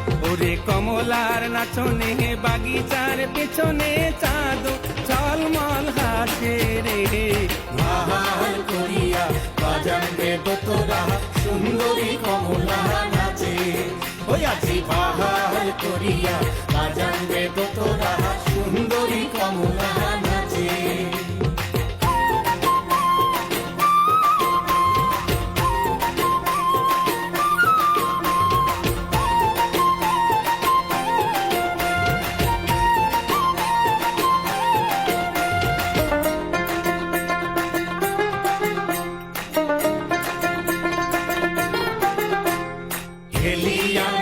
সুন্দরী কমলার নাচনে, বাগিচার পেছনে চাঁদ ঝলমল হাসে রে। ভালো করিয়া বাজান রে তোরা, সুন্দরী কমলা। আছি ভালো করিয়া বাজান রে তোরা সুন্দরী কমলা নাচে। হেলিয়া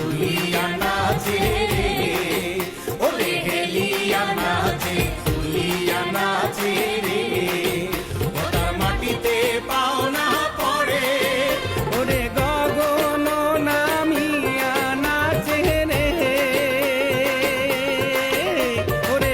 নাচে তুলিয়া নাচে ওরে হেলিয়া নাচে তুলিয়া নাচে রে। ওটার মাটিতে পাও পড়ে ওরে ওরে